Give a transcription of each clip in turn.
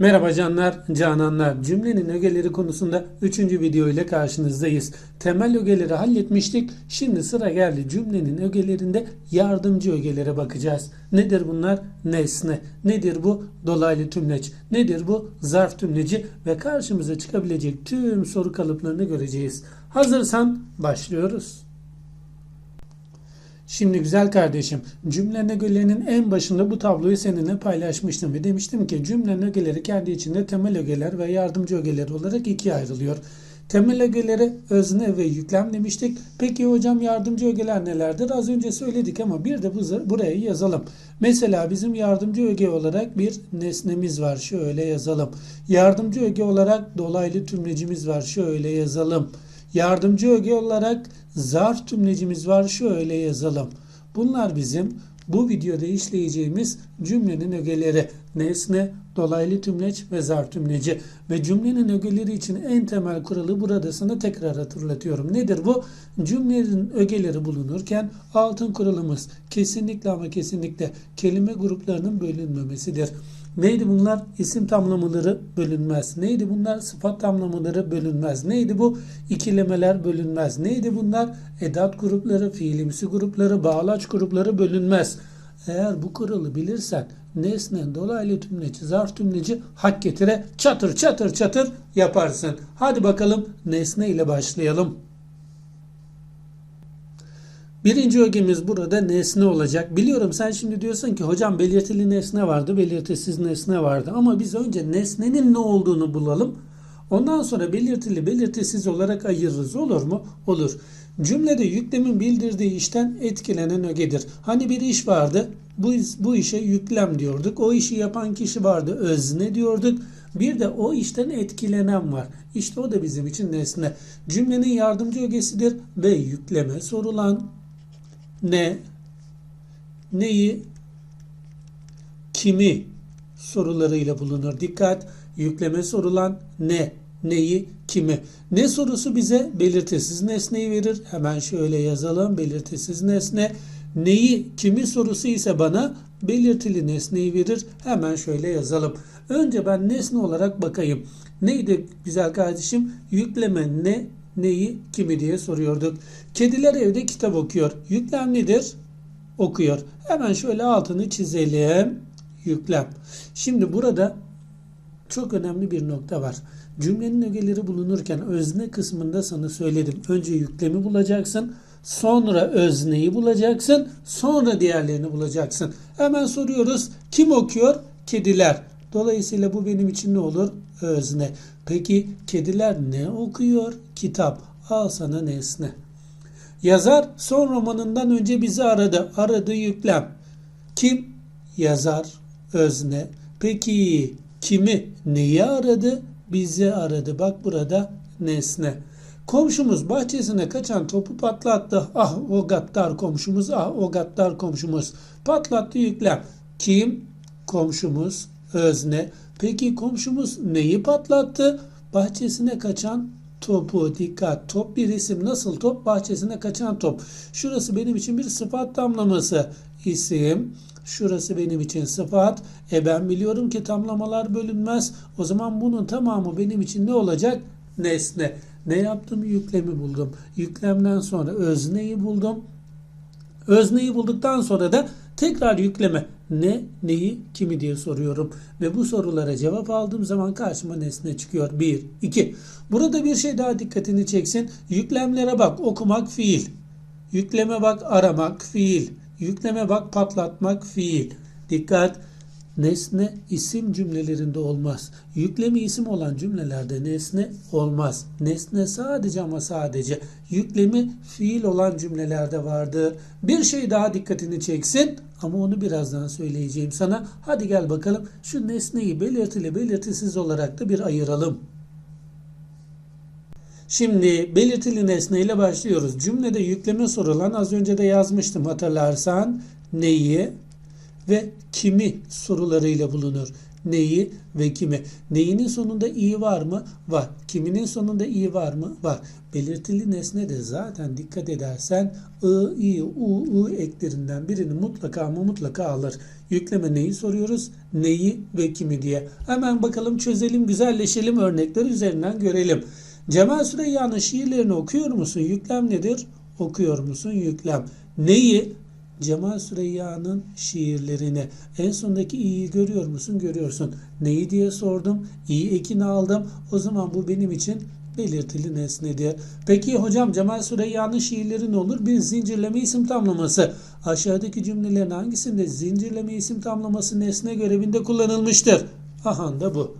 Merhaba canlar, cananlar. Cümlenin ögeleri konusunda 3. video ile karşınızdayız. Temel ögeleri halletmiştik. Şimdi sıra geldi cümlenin ögelerinde yardımcı ögelere bakacağız. Nedir bunlar? Nesne. Nedir bu? Dolaylı tümleç. Nedir bu? Zarf tümleci ve karşımıza çıkabilecek tüm soru kalıplarını göreceğiz. Hazırsan başlıyoruz. Şimdi güzel kardeşim cümle ögelerinin en başında bu tabloyu seninle paylaşmıştım ve demiştim ki cümle ögeleri kendi içinde temel ögeler ve yardımcı ögeler olarak ikiye ayrılıyor. Temel ögeleri özne ve yüklem demiştik. Peki hocam yardımcı ögeler nelerdir? Az önce söyledik ama bir de bu, buraya yazalım. Mesela bizim yardımcı öge olarak bir nesnemiz var. Şöyle yazalım. Yardımcı öge olarak dolaylı tümlecimiz var. Şöyle yazalım. Yardımcı öge olarak zarf tümlecimiz var. Şöyle yazalım. Bunlar bizim bu videoda işleyeceğimiz cümlenin ögeleri. Nesne, dolaylı tümleç ve zarf tümleci. Ve cümlenin ögeleri için en temel kuralı burada sana tekrar hatırlatıyorum. Nedir bu? Cümlenin ögeleri bulunurken altın kuralımız kesinlikle ama kesinlikle kelime gruplarının bölünmemesidir. Neydi bunlar? İsim tamlamaları bölünmez. Neydi bunlar? Sıfat tamlamaları bölünmez. Neydi bu? İkilemeler bölünmez. Neydi bunlar? Edat grupları, fiilimsi grupları, bağlaç grupları bölünmez. Eğer bu kuralı bilirsen nesne, dolaylı tümleci, zarf tümleci hak getire çatır çatır çatır yaparsın. Hadi bakalım nesne ile başlayalım. Birinci ögemiz burada nesne olacak. Biliyorum sen şimdi diyorsun ki hocam belirtili nesne vardı, belirtisiz nesne vardı. Ama biz önce nesnenin ne olduğunu bulalım. Ondan sonra belirtili belirtisiz olarak ayırırız. Olur mu? Olur. Cümlede yüklemin bildirdiği işten etkilenen ögedir. Hani bir iş vardı. Bu, bu işe yüklem diyorduk. O işi yapan kişi vardı. Özne diyorduk. Bir de o işten etkilenen var. İşte o da bizim için nesne. Cümlenin yardımcı ögesidir ve yükleme sorulan ne, neyi, kimi sorularıyla bulunur. Dikkat, yükleme sorulan ne, neyi, kimi. Ne sorusu bize belirtisiz nesneyi verir. Hemen şöyle yazalım. Belirtisiz nesne. Neyi, kimi sorusu ise bana belirtili nesneyi verir. Hemen şöyle yazalım. Önce ben nesne olarak bakayım. Neydi güzel kardeşim? Yükleme ne, neyi, kimi diye soruyorduk. Kediler evde kitap okuyor. Yüklem nedir? Okuyor. Hemen şöyle altını çizelim. Yüklem. Şimdi burada çok önemli bir nokta var. Cümlenin ögeleri bulunurken özne kısmında sana söyledim. Önce yüklemi bulacaksın. Sonra özneyi bulacaksın. Sonra diğerlerini bulacaksın. Hemen soruyoruz. Kim okuyor? Kediler. Dolayısıyla bu benim için ne olur? Özne. Peki kediler ne okuyor? Kitap. Al sana nesne. Yazar son romanından önce bizi aradı. Aradı yüklem. Kim? Yazar. Özne. Peki kimi? Neyi aradı? Bizi aradı. Bak burada nesne. Komşumuz bahçesine kaçan topu patlattı. Ah o gaddar komşumuz, ah o gaddar komşumuz. Patlattı yüklem. Kim? Komşumuz, özne. Peki komşumuz neyi patlattı? Bahçesine kaçan topu. Dikkat top bir isim. Nasıl top? Bahçesine kaçan top. Şurası benim için bir sıfat tamlaması isim. Şurası benim için sıfat. E ben biliyorum ki tamlamalar bölünmez. O zaman bunun tamamı benim için ne olacak? Nesne. Ne yaptım? Yüklemi buldum. Yüklemden sonra özneyi buldum. Özneyi bulduktan sonra da tekrar yükleme ne, neyi, kimi diye soruyorum. Ve bu sorulara cevap aldığım zaman karşıma nesne çıkıyor. 1, 2. Burada bir şey daha dikkatini çeksin. Yüklemlere bak okumak fiil. Yükleme bak aramak fiil. Yükleme bak patlatmak fiil. Dikkat. Nesne isim cümlelerinde olmaz. Yüklemi isim olan cümlelerde nesne olmaz. Nesne sadece ama sadece yüklemi fiil olan cümlelerde vardır. Bir şey daha dikkatini çeksin ama onu birazdan söyleyeceğim sana. Hadi gel bakalım şu nesneyi belirtili belirtisiz olarak da bir ayıralım. Şimdi belirtili nesne ile başlıyoruz. Cümlede yükleme sorulan az önce de yazmıştım hatırlarsan neyi, ve kimi sorularıyla bulunur. Neyi ve kimi? Neyinin sonunda i var mı? Var. Kiminin sonunda i var mı? Var. Belirtili nesne de zaten dikkat edersen i, i, u, i eklerinden birini mutlaka ama mutlaka alır. Yükleme neyi soruyoruz? Neyi ve kimi diye. Hemen bakalım çözelim, güzelleşelim örnekler üzerinden görelim. Cemal Süreyya'nın şiirlerini okuyor musun? Yüklem nedir? Okuyor musun? Yüklem. Neyi? Cemal Süreyya'nın şiirlerini. En sondaki i'yi görüyor musun? Görüyorsun. Neyi diye sordum. İyi ekini aldım. O zaman bu benim için belirtili nesnedir. Peki hocam Cemal Süreyya'nın şiirleri ne olur? Bir zincirleme isim tamlaması. Aşağıdaki cümlelerin hangisinde zincirleme isim tamlaması nesne görevinde kullanılmıştır? Aha da bu.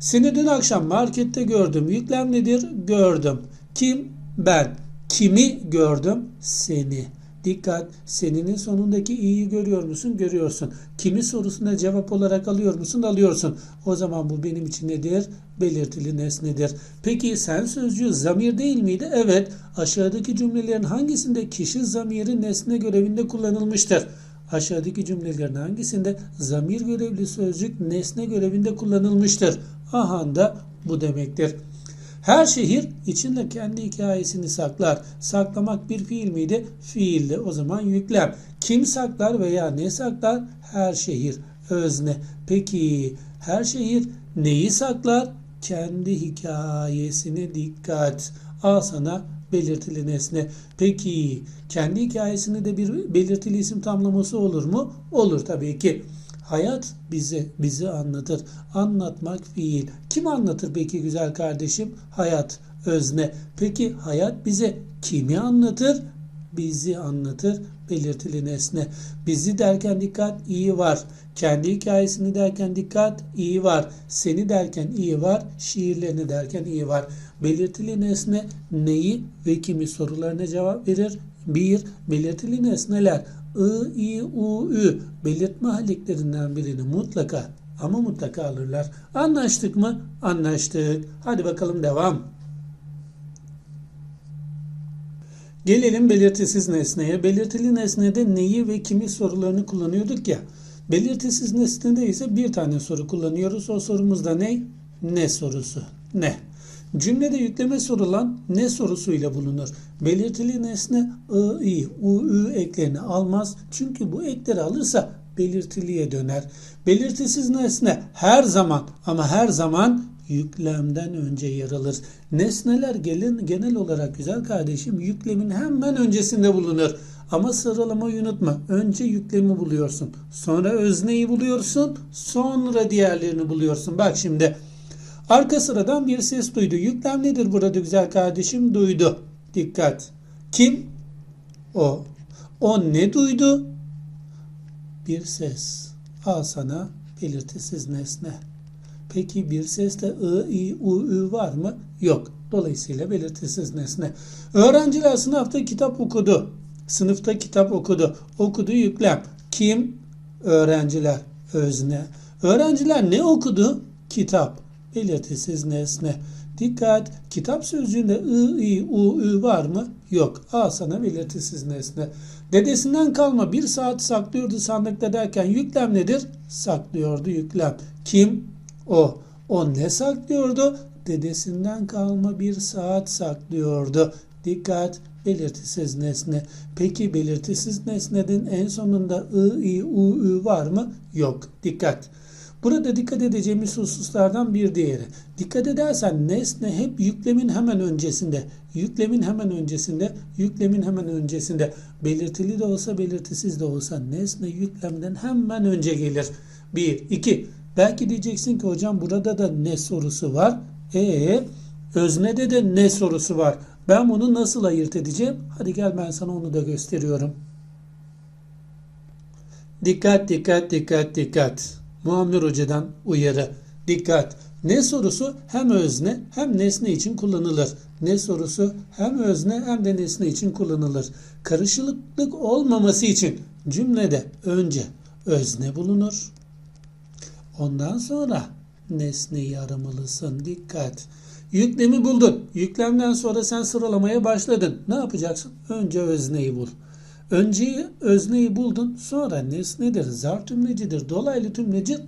Seni dün akşam markette gördüm. Yüklem nedir? Gördüm. Kim? Ben. Kimi gördüm? Seni. Dikkat. Seninin sonundaki i'yi görüyor musun? Görüyorsun. Kimi sorusuna cevap olarak alıyor musun? Alıyorsun. O zaman bu benim için nedir? Belirtili nesnedir. Peki sen sözcüğü zamir değil miydi? Evet. Aşağıdaki cümlelerin hangisinde kişi zamiri nesne görevinde kullanılmıştır? Aşağıdaki cümlelerin hangisinde zamir görevli sözcük nesne görevinde kullanılmıştır? Aha da bu demektir. Her şehir içinde kendi hikayesini saklar. Saklamak bir fiil miydi? Fiildi. O zaman yüklem. Kim saklar veya ne saklar? Her şehir. Özne. Peki her şehir neyi saklar? Kendi hikayesine dikkat. Al sana belirtili nesne. Peki kendi hikayesini de bir belirtili isim tamlaması olur mu? Olur tabii ki. Hayat bizi bizi anlatır. Anlatmak fiil. Kim anlatır peki güzel kardeşim? Hayat özne. Peki hayat bize kimi anlatır? Bizi anlatır. Belirtili nesne. Bizi derken dikkat iyi var. Kendi hikayesini derken dikkat iyi var. Seni derken iyi var. Şiirlerini derken iyi var. Belirtili nesne neyi ve kimi sorularına cevap verir. Bir, belirtili nesneler I, I, U, Ü belirtme haliklerinden birini mutlaka ama mutlaka alırlar. Anlaştık mı? Anlaştık. Hadi bakalım devam. Gelelim belirtisiz nesneye. Belirtili nesnede neyi ve kimi sorularını kullanıyorduk ya. Belirtisiz nesnede ise bir tane soru kullanıyoruz. O sorumuz da ne? Ne sorusu. Ne? Cümlede yükleme sorulan ne sorusuyla bulunur. Belirtili nesne ı, i, u, ü eklerini almaz. Çünkü bu ekleri alırsa belirtiliye döner. Belirtisiz nesne her zaman ama her zaman yüklemden önce yer alır. Nesneler gelin, genel olarak güzel kardeşim yüklemin hemen öncesinde bulunur. Ama sıralamayı unutma. Önce yüklemi buluyorsun. Sonra özneyi buluyorsun. Sonra diğerlerini buluyorsun. Bak şimdi. Arka sıradan bir ses duydu. Yüklem nedir burada güzel kardeşim? Duydu. Dikkat. Kim? O. O ne duydu? Bir ses. Al sana belirtisiz nesne. Peki bir seste ı, i, u, ü var mı? Yok. Dolayısıyla belirtisiz nesne. Öğrenciler sınıfta kitap okudu. Sınıfta kitap okudu. Okudu yüklem. Kim? Öğrenciler. Özne. Öğrenciler ne okudu? Kitap. Belirtisiz nesne. Dikkat! Kitap sözcüğünde ı, i, u, ü var mı? Yok. Al sana belirtisiz nesne. Dedesinden kalma bir saat saklıyordu sandıkta derken yüklem nedir? Saklıyordu yüklem. Kim? O. O ne saklıyordu? Dedesinden kalma bir saat saklıyordu. Dikkat! Belirtisiz nesne. Peki belirtisiz nesnenin en sonunda ı, i, u, ü var mı? Yok. Dikkat! Burada dikkat edeceğimiz hususlardan bir diğeri. Dikkat edersen nesne hep yüklemin hemen öncesinde. Yüklemin hemen öncesinde, yüklemin hemen öncesinde. Belirtili de olsa belirtisiz de olsa nesne yüklemden hemen önce gelir. Bir, iki. Belki diyeceksin ki hocam burada da ne sorusu var? E öznede de ne sorusu var? Ben bunu nasıl ayırt edeceğim? Hadi gel ben sana onu da gösteriyorum. Dikkat dikkat dikkat dikkat. Muammer Hoca'dan uyarı. Dikkat! Ne sorusu hem özne hem nesne için kullanılır. Ne sorusu hem özne hem de nesne için kullanılır. Karışıklık olmaması için cümlede önce özne bulunur. Ondan sonra nesneyi aramalısın. Dikkat! Yüklemi buldun. Yüklemden sonra sen sıralamaya başladın. Ne yapacaksın? Önce özneyi bul. Önce özneyi buldun. Sonra nesnedir, zar tümlecidir, dolaylı tümleci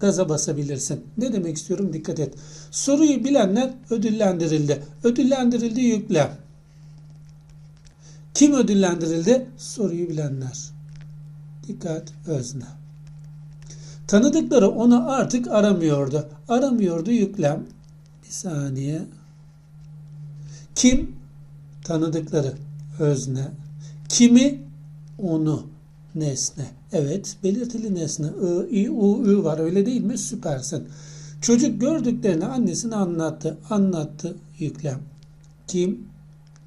gaza basabilirsin. Ne demek istiyorum dikkat et. Soruyu bilenler ödüllendirildi. Ödüllendirildi yüklem. Kim ödüllendirildi? Soruyu bilenler. Dikkat özne. Tanıdıkları onu artık aramıyordu. Aramıyordu yüklem. Bir saniye. Kim? Tanıdıkları özne. Kimi? Onu nesne. Evet, belirtili nesne. I, I, U, Ü var öyle değil mi? Süpersin. Çocuk gördüklerini annesine anlattı. Anlattı yüklem. Kim?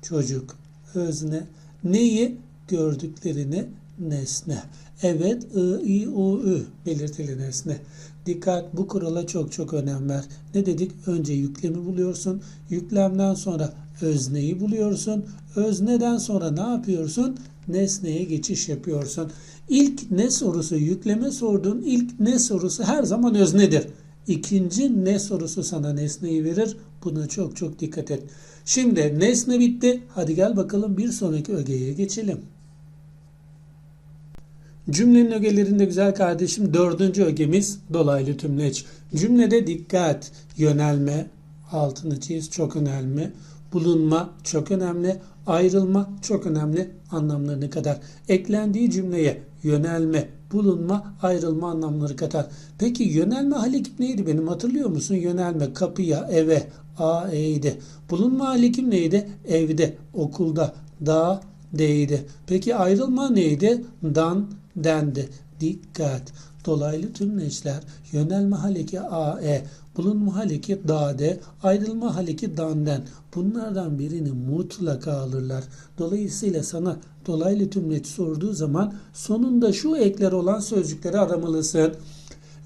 Çocuk. Özne. Neyi? Gördüklerini nesne. Evet, I, I, U, Ü belirtili nesne. Dikkat bu kurala çok çok önem ver. Ne dedik? Önce yüklemi buluyorsun. Yüklemden sonra özneyi buluyorsun. Özneden sonra ne yapıyorsun? Nesneye geçiş yapıyorsun. İlk ne sorusu yükleme sorduğun ilk ne sorusu her zaman öznedir. İkinci ne sorusu sana nesneyi verir. Buna çok çok dikkat et. Şimdi nesne bitti. Hadi gel bakalım bir sonraki ögeye geçelim. Cümlenin ögelerinde güzel kardeşim dördüncü ögemiz dolaylı tümleç. Cümlede dikkat, yönelme, altını çiz çok önemli, bulunma çok önemli, ayrılma çok önemli anlamlarını kadar. Eklendiği cümleye yönelme, bulunma, ayrılma anlamları kadar. Peki yönelme halekim neydi benim hatırlıyor musun? Yönelme kapıya, eve, a, e'ydi. Bulunma halekim neydi? Evde, okulda, da, d'ydi. Peki ayrılma neydi? Dan, dendi. Dikkat. Dolaylı tümleçler yönelme haleki a, e, bulunma haleki da, de, ayrılma haleki dan, den. Bunlardan birini mutlaka alırlar. Dolayısıyla sana dolaylı tümleç sorduğu zaman sonunda şu ekler olan sözcükleri aramalısın.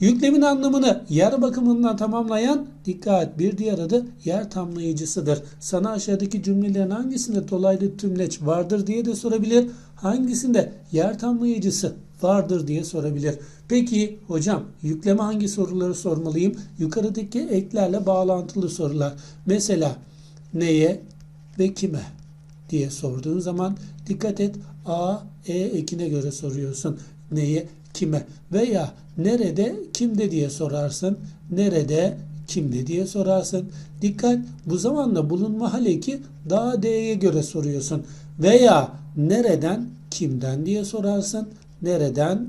Yüklemin anlamını yer bakımından tamamlayan dikkat bir diğer adı yer tamlayıcısıdır. Sana aşağıdaki cümlelerin hangisinde dolaylı tümleç vardır diye de sorabilir. Hangisinde yer tamlayıcısı vardır diye sorabilir. Peki hocam yükleme hangi soruları sormalıyım? Yukarıdaki eklerle bağlantılı sorular. Mesela neye ve kime diye sorduğun zaman dikkat et A, E ekine göre soruyorsun. Neye, kime veya nerede, kimde diye sorarsın. Nerede, kimde diye sorarsın. Dikkat bu zamanla bulunma haleki daha D'ye göre soruyorsun. Veya nereden, kimden diye sorarsın. Nereden,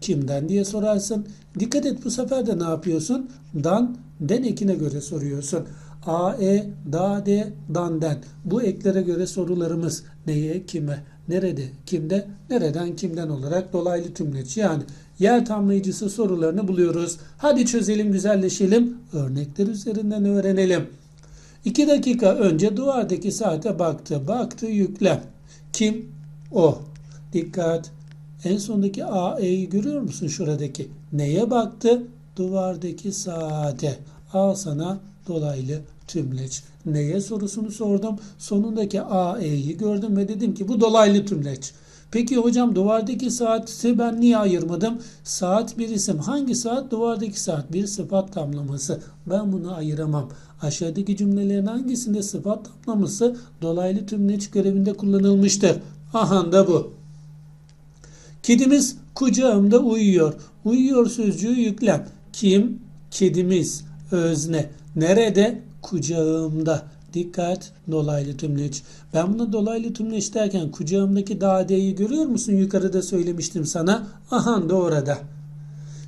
kimden diye sorarsın. Dikkat et bu sefer de ne yapıyorsun? Dan, den ekine göre soruyorsun. A, E, da, de, dan, den. Bu eklere göre sorularımız neye, kime, nerede, kimde, nereden, kimden olarak dolaylı tümleç. Yani yer tamlayıcısı sorularını buluyoruz. Hadi çözelim, güzelleşelim. Örnekler üzerinden öğrenelim. 2 dakika önce duvardaki saate baktı. Baktı yüklem. Kim? O. Dikkat. En sondaki A, E'yi görüyor musun şuradaki? Neye baktı? Duvardaki saate. Al sana dolaylı tümleç. Neye sorusunu sordum. Sonundaki A, E'yi gördüm ve dedim ki bu dolaylı tümleç. Peki hocam duvardaki saati ben niye ayırmadım? Saat bir isim. Hangi saat? Duvardaki saat. Bir sıfat tamlaması. Ben bunu ayıramam. Aşağıdaki cümlelerin hangisinde sıfat tamlaması dolaylı tümleç görevinde kullanılmıştır? Aha da bu. Kedimiz kucağımda uyuyor. Uyuyor sözcüğü yüklem. Kim? Kedimiz. Özne. Nerede? Kucağımda. Dikkat dolaylı tümleç. Ben bunu dolaylı tümleç derken kucağımdaki dadeyi görüyor musun? Yukarıda söylemiştim sana. Aha da orada.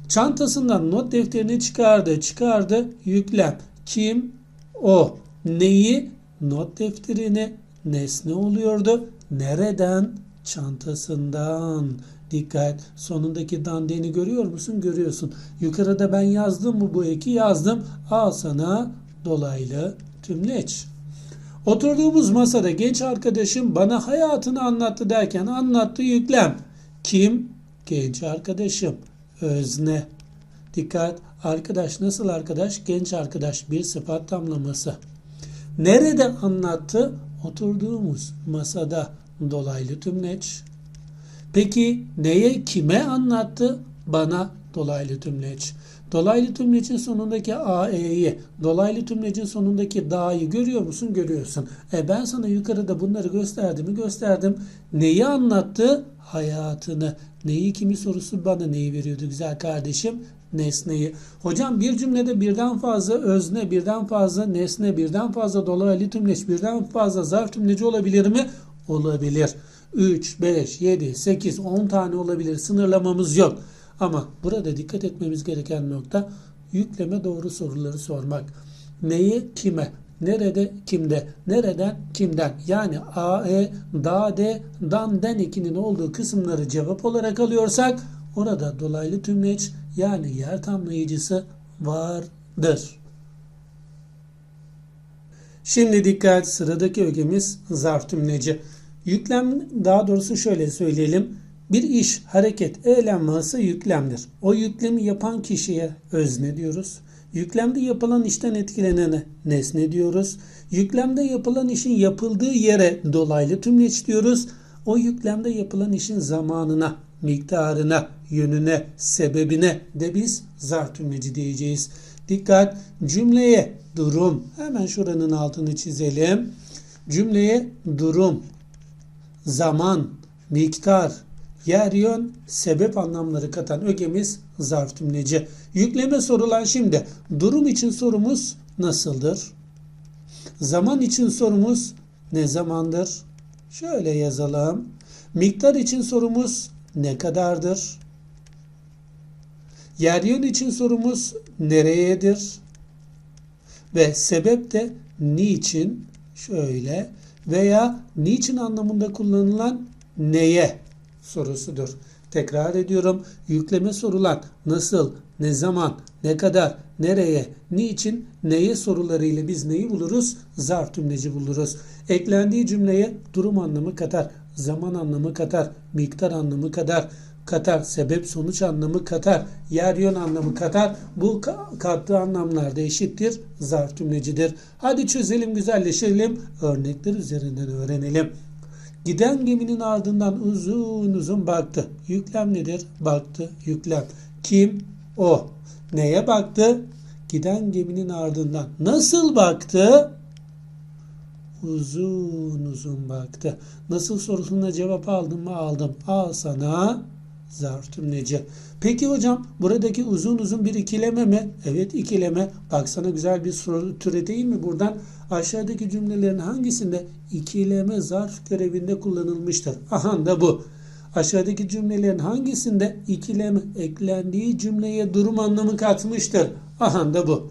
Çantasından not defterini çıkardı. Çıkardı. Yüklem. Kim? O. Neyi? Not defterini. Nesne oluyordu. Nereden? Çantasından. Dikkat. Sonundaki dandeni görüyor musun? Görüyorsun. Yukarıda ben yazdım mı bu eki? Yazdım. Al sana dolaylı tümleç. Oturduğumuz masada genç arkadaşım bana hayatını anlattı derken anlattı yüklem. Kim? Genç arkadaşım. Özne. Dikkat. Arkadaş nasıl arkadaş? Genç arkadaş. Bir sıfat tamlaması. Nerede anlattı? Oturduğumuz masada dolaylı tümleç. Peki neye kime anlattı? Bana dolaylı tümleç. Dolaylı tümlecin sonundaki AE'yi, dolaylı tümlecin sonundaki da'yı görüyor musun? Görüyorsun. E ben sana yukarıda bunları gösterdim mi? Gösterdim. Neyi anlattı? Hayatını. Neyi kimi sorusu bana neyi veriyordu güzel kardeşim? nesneyi. Hocam bir cümlede birden fazla özne, birden fazla nesne, birden fazla dolaylı tümleç, birden fazla zarf tümleci olabilir mi? Olabilir. 3, 5, 7, 8, 10 tane olabilir. Sınırlamamız yok. Ama burada dikkat etmemiz gereken nokta yükleme doğru soruları sormak. Neyi kime? Nerede kimde? Nereden kimden? Yani A, E, Da, D, Dan, Den ekinin olduğu kısımları cevap olarak alıyorsak orada dolaylı tümleç yani yer tamlayıcısı vardır. Şimdi dikkat sıradaki ögemiz zarf tümleci. Yüklem daha doğrusu şöyle söyleyelim. Bir iş, hareket, eylem varsa yüklemdir. O yüklemi yapan kişiye özne diyoruz. Yüklemde yapılan işten etkilenene nesne diyoruz. Yüklemde yapılan işin yapıldığı yere dolaylı tümleç diyoruz. O yüklemde yapılan işin zamanına, miktarına, yönüne, sebebine de biz zarf tümleci diyeceğiz. Dikkat cümleye durum. Hemen şuranın altını çizelim. Cümleye durum, zaman, miktar, yer yön, sebep anlamları katan ögemiz zarf tümleci. Yükleme sorulan şimdi. Durum için sorumuz nasıldır? Zaman için sorumuz ne zamandır? Şöyle yazalım. Miktar için sorumuz ne kadardır? Yer yön için sorumuz nereyedir? Ve sebep de niçin şöyle veya niçin anlamında kullanılan neye sorusudur. Tekrar ediyorum. Yükleme sorulan nasıl, ne zaman, ne kadar, nereye, niçin, neye sorularıyla biz neyi buluruz? Zarf tümleci buluruz. Eklendiği cümleye durum anlamı katar, zaman anlamı katar, miktar anlamı katar, katar, sebep sonuç anlamı katar, yer yön anlamı katar. Bu ka- kattığı anlamlar da eşittir, zarf tümlecidir. Hadi çözelim, güzelleşelim, örnekler üzerinden öğrenelim. Giden geminin ardından uzun uzun baktı. Yüklem nedir? Baktı, yüklem. Kim? O. Neye baktı? Giden geminin ardından. Nasıl baktı? Uzun uzun baktı. Nasıl sorusuna cevap aldın mı? Aldım. Al sana zarf tümleci. Peki hocam buradaki uzun uzun bir ikileme mi? Evet ikileme. Baksana güzel bir soru türeteyim mi buradan? Aşağıdaki cümlelerin hangisinde ikileme zarf görevinde kullanılmıştır? Aha da bu. Aşağıdaki cümlelerin hangisinde ikileme eklendiği cümleye durum anlamı katmıştır? Aha da bu.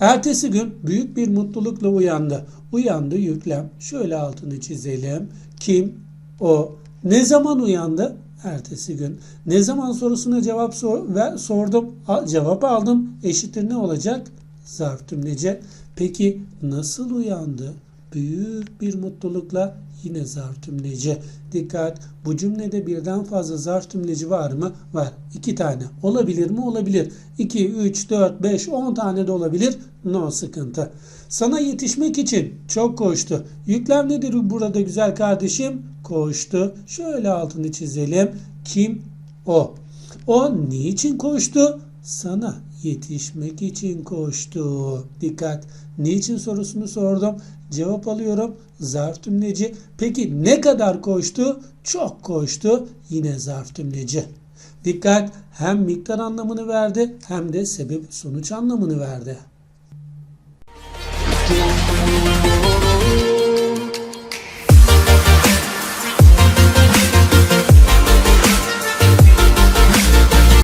Ertesi gün büyük bir mutlulukla uyandı. Uyandı yüklem. Şöyle altını çizelim. Kim? O. Ne zaman uyandı? Ertesi gün. Ne zaman sorusuna cevap sor ve sordum. A- cevap aldım. Eşittir ne olacak? Zarf tümlece. Peki nasıl uyandı? Büyük bir mutlulukla yine zarf tümleci. Dikkat bu cümlede birden fazla zarf tümleci var mı? Var. İki tane. Olabilir mi? Olabilir. 2, 3, 4, 5, 10 tane de olabilir. No sıkıntı. Sana yetişmek için çok koştu. Yüklem nedir burada güzel kardeşim? Koştu. Şöyle altını çizelim. Kim? O. O niçin koştu? Sana yetişmek için koştu. Dikkat. Niçin sorusunu sordum. Cevap alıyorum. Zarf tümleci. Peki ne kadar koştu? Çok koştu. Yine zarf tümleci. Dikkat. Hem miktar anlamını verdi hem de sebep sonuç anlamını verdi.